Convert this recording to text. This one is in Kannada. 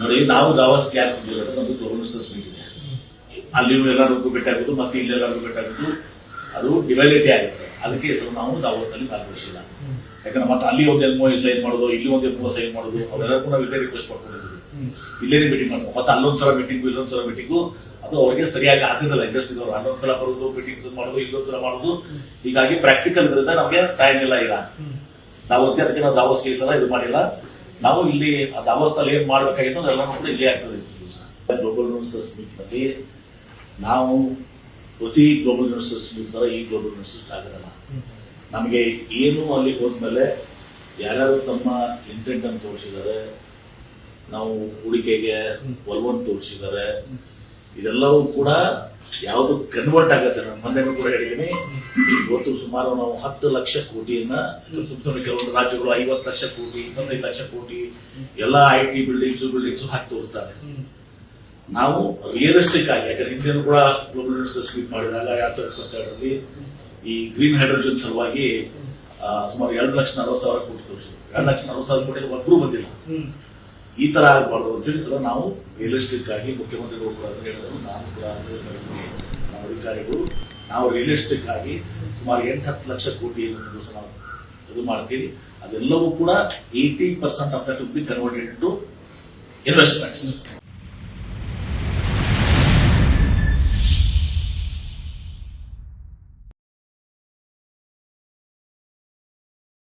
ನೋಡಿ ನಾವು ದಾವಸ್ ಗ್ಯಾಪ್ ಒಂದು ನಮ್ದು ಬಿಸ್ನೆಸ್ ಮೀಟಿಂಗ್ ಅಲ್ಲಿ ಎಲ್ಲರಿಗೂ ಭೇಟಿಯಾಗೋದು ಮತ್ತೆ ಇಲ್ಲಿ ಎಲ್ಲರಿಗೂ ಭೇಟಿಯಾಗೋದು ಅದು ಡಿವೈಲಿಟಿ ಆಗುತ್ತೆ. ಅದಕ್ಕೆ ಹೆಸರು ನಾವು ದಾವಸ್ನಲ್ಲಿ ಭಾಗವಹಿಸಿಲ್ಲ ಯಾಕಂದ್ರೆ ಮತ್ತೆ ಅಲ್ಲಿ ಒಂದು ಎಲ್ಮೋ ಸೈನ್ ಮಾಡೋದು ಇಲ್ಲಿ ಒಂದು ಎಲ್ಮೋ ಸೈನ್ ಮಾಡೋದು ಅವರೆಲ್ಲರೂ ನಾವು ಇಲ್ಲೇ ರಿಕ್ವೆಸ್ಟ್ ಮಾಡ್ಕೊಂಡಿದ್ವಿ ಇಲ್ಲೇ ಮೀಟಿಂಗ್ ಮಾಡ್ಬೋದು ಮತ್ತೆ ಅಲ್ಲೊಂದ್ಸಲ ಮೀಟಿಂಗು ಇಲ್ಲೊಂದ್ಸಲ ಮೀಟಿಂಗು ಅದು ಅವರಿಗೆ ಸರಿಯಾಗಿ ಆಗದಿಲ್ಲ ಇಂಡಸ್ಟ್ರಿದವರು ಅಲ್ಲೊಂದ್ಸಲ ಬರೋದು ಮೀಟಿಂಗ್ಸ್ ಮಾಡೋದು ಇಲ್ಲೊಂದ್ಸಲ ಮಾಡೋದು. ಹೀಗಾಗಿ ಪ್ರಾಕ್ಟಿಕಲ್ ಇದರಿಂದ ನಮಗೆ ಟೈಮ್ ಇಲ್ಲ. ಈಗ ದಾವೋಸ್ಗೆ ಅದಕ್ಕೆ ನಾವು ದಾವೋಸ್ಗೆ ಈ ಸಲ ಇದು ಮಾಡಿಲ್ಲ. ನಾವು ಇಲ್ಲಿ ದಾವೋಸ್ನಲ್ಲಿ ಏನ್ ಮಾಡ್ಬೇಕಾಗಿತ್ತು ಅದೆಲ್ಲ ಕೂಡ ಇಲ್ಲಿ ಆಗ್ತದೆ. ಗ್ಲೋಬಲ್ ಯೂನಿವರ್ಸಸ್ ಮೀಟ್ನಲ್ಲಿ ನಾವು ಪ್ರತಿ ಗ್ಲೋಬಲ್ ಯೂನಿವರ್ಸಸ್ ಮೀಟ್ ತರ ಈ ಗ್ಲೋಬಲ್ ಯೂನಿವರ್ಸಿಟಿ ಆಗಿರಲ್ಲ. ನಮಗೆ ಏನು ಅಲ್ಲಿ ಹೋದ್ಮೇಲೆ ಯಾರ್ಯಾರು ತಮ್ಮ ಇಂಟೆಂಟ್ ಅನ್ನು ತೋರಿಸಿದ್ದಾರೆ, ನಾವು ಹೂಡಿಕೆಗೆ ಒಲವನ್ನು ತೋರಿಸಿದ್ದಾರೆ ಇದೆಲ್ಲವೂ ಕೂಡ ಯಾವುದು ಕನ್ವರ್ಟ್ ಆಗುತ್ತೆ. ನಾನು ಮೊನ್ನೆನೂ ಕೂಡ ಹೇಳಿದ್ದೀನಿ. ಇವತ್ತು ಸುಮಾರು ನಾವು ಹತ್ತು ಲಕ್ಷ ಕೋಟಿಯನ್ನ ಸುಮ್ ಸುಮ್ಮನೆ ಕೆಲವೊಂದು ರಾಜ್ಯಗಳು ಐವತ್ತು ಲಕ್ಷ ಕೋಟಿ ಇಪ್ಪತ್ತೈದು ಲಕ್ಷ ಕೋಟಿ, ಎಲ್ಲ ಐ ಟಿ ಬಿಲ್ಡಿಂಗ್ಸ್ ಬಿಲ್ಡಿಂಗ್ಸ್ ಹಾಕಿ ತೋರಿಸ್ತಾರೆ. ನಾವು ರಿಯಲಿಸ್ಟಿಕ್ ಆಗಿ, ಯಾಕಂದ್ರೆ ಹಿಂದೆನೂ ಕೂಡ ಗ್ಲೋಬಲ್ ಮೀಟ್ ಮಾಡಿದಾಗ ಎರಡ್ ಸಾವಿರದ ಇಪ್ಪತ್ತೆರಡರಲ್ಲಿ ಈ ಗ್ರೀನ್ ಹೈಡ್ರೋಜನ್ ಸಲುವಾಗಿ ಸುಮಾರು ಎರಡು ಲಕ್ಷ ನಲವತ್ತು ಸಾವಿರ ಕೋಟಿ ತೋರಿಸಿದ್ರು. ಎರಡು ಲಕ್ಷ ನಲವತ್ತು ಸಾವಿರ ಕೋಟಿ ಒಬ್ಬರು ಬಂದಿಲ್ಲ. ಈ ತರ ಆಗಬಾರ್ದು ಅಂತೇಳಿ ಸಲ ನಾವು ರಿಯಲಿಸ್ಟಿಕ್ ಆಗಿ ಮುಖ್ಯಮಂತ್ರಿಗಳು ಕೂಡ ಹೇಳಿದ್ರು. ನಾನು ಕೂಡ ಅಧಿಕಾರಿಗಳು, ನಾವು ರಿಯಲಿಸ್ಟಿಕ್ ಆಗಿ ಸುಮಾರು ಎಂಟು ಹತ್ತು ಲಕ್ಷ ಕೋಟಿ ದಿವಸ ನಾವು ಇದು ಮಾಡ್ತೀವಿ. ಅದೆಲ್ಲವೂ ಕೂಡ eighty percent of that will be converted to investments